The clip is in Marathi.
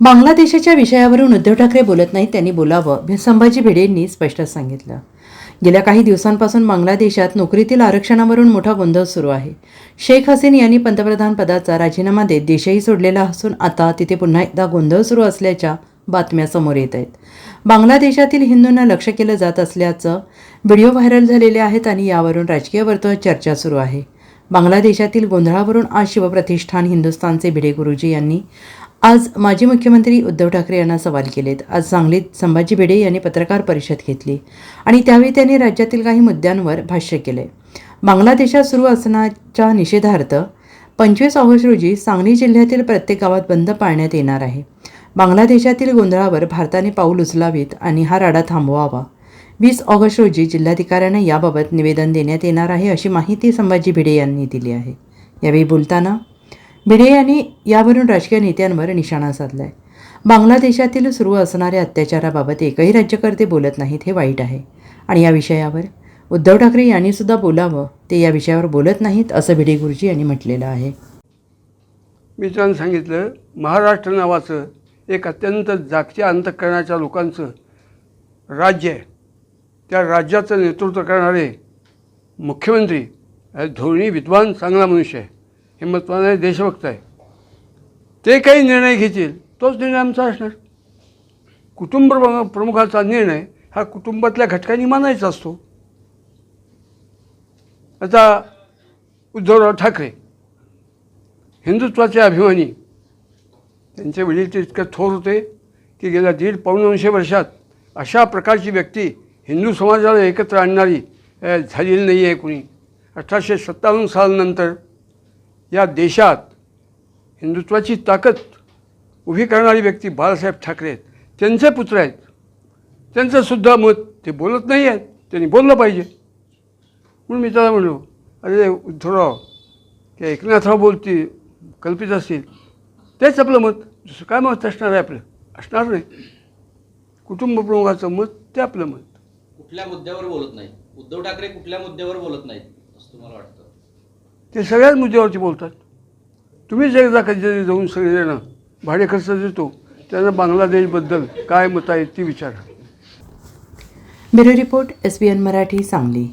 बांगलादेशाच्या विषयावरून उद्धव ठाकरे बोलत नाहीत त्यांनी बोलावं. संभाजी भिडेंनी स्पष्ट सांगितलं. गेल्या काही दिवसांपासून बांगलादेशात नोकरीतील आरक्षणावरून मोठा गोंधळ सुरू आहे. शेख हसीन यांनी पंतप्रधान पदाचा राजीनामा देत देशही सोडलेला असून आता तिथे पुन्हा एकदा गोंधळ सुरू असल्याच्या बातम्या समोर येत आहेत. बांगलादेशातील हिंदूंना लक्ष केलं जात असल्याचं व्हिडिओ व्हायरल झालेले आहेत आणि यावरून राजकीय वर्तुळात चर्चा सुरू आहे. बांगलादेशातील गोंधळावरून आज शिवप्रतिष्ठान हिंदुस्थानचे भिडे गुरुजी यांनी आज माजी मुख्यमंत्री उद्धव ठाकरे यांना सवाल केलेत. आज सांगलीत संभाजी भिडे यांनी पत्रकार परिषद घेतली आणि त्यावेळी त्यांनी राज्यातील काही मुद्द्यांवर भाष्य केले. बांगलादेशात सुरू असण्याच्या निषेधार्थ पंचवीस ऑगस्ट रोजी सांगली जिल्ह्यातील प्रत्येक गावात बंद पाळण्यात येणार आहे. बांगलादेशातील गोंधळावर भारताने पाऊल उचलावीत आणि हा राडा थांबवावा. वीस ऑगस्ट रोजी जिल्हाधिकाऱ्यांना याबाबत निवेदन देण्यात येणार आहे अशी माहिती संभाजी भिडे यांनी दिली आहे. यावेळी बोलताना भिडे यांनी यावरून राजकीय नेत्यांवर निशाणा साधलाय. बांगलादेशातील सुरू असणाऱ्या अत्याचाराबाबत एकही राज्यकर्ते बोलत नाहीत हे वाईट आहे. आणि या विषयावर उद्धव ठाकरे यांनीसुद्धा बोलावं ते या विषयावर बोलत नाहीत असं भिडे गुरुजी यांनी म्हटलेलं आहे. मी सांगितलं महाराष्ट्र नावाचं एक अत्यंत जागच्या अंतकरणाच्या लोकांचं राज्य आहे. त्या राज्याचं नेतृत्व करणारे मुख्यमंत्री धोरणी विद्वान चांगला मनुष्य आहे. हिंमतवान आहे देशभक्त आहे. ते काही निर्णय घेतील तोच निर्णय आमचा असणार. कुटुंब प्रमुखाचा निर्णय हा कुटुंबातल्या घटकांनी मानायचा असतो. आता उद्धवराव ठाकरे हिंदुत्वाचे अभिमानी त्यांचे वडील ते इतके थोर होते की गेल्या दीड पाऊणशे वर्षात अशा प्रकारची व्यक्ती हिंदू समाजाला एकत्र आणणारी झालेली नाही आहे कुणी. अठराशे सत्तावन्न सालनंतर या देशात हिंदुत्वाची ताकद उभी करणारी व्यक्ती बाळासाहेब ठाकरे आहेत. त्यांचे पुत्र आहेत. त्यांचंसुद्धा मत ते बोलत नाही आहेत. त्यांनी बोललं पाहिजे. म्हणून मी त्याला म्हणलो अरे उद्धवराव ते एकनाथराव बोलतील कल्पित असतील. तेच आपलं मत. दुसरं काय मत असणार आहे आपलं? असणार नाही. कुटुंब प्रमुखाचं मत ते आपलं मत. कुठल्या मुद्द्यावर बोलत नाही उद्धव ठाकरे कुठल्या मुद्द्यावर बोलत नाहीत असं तुम्हाला वाटतं? ते सगळ्याच मुद्द्यावरती बोलतात. तुम्हीच एकदा कधीतरी जाऊन सगळेजण भाडे खर्च देतो त्यांना बांगलादेशबद्दल काय मत आहेत ती विचारा. Bureau report S B N Marathi Sangli.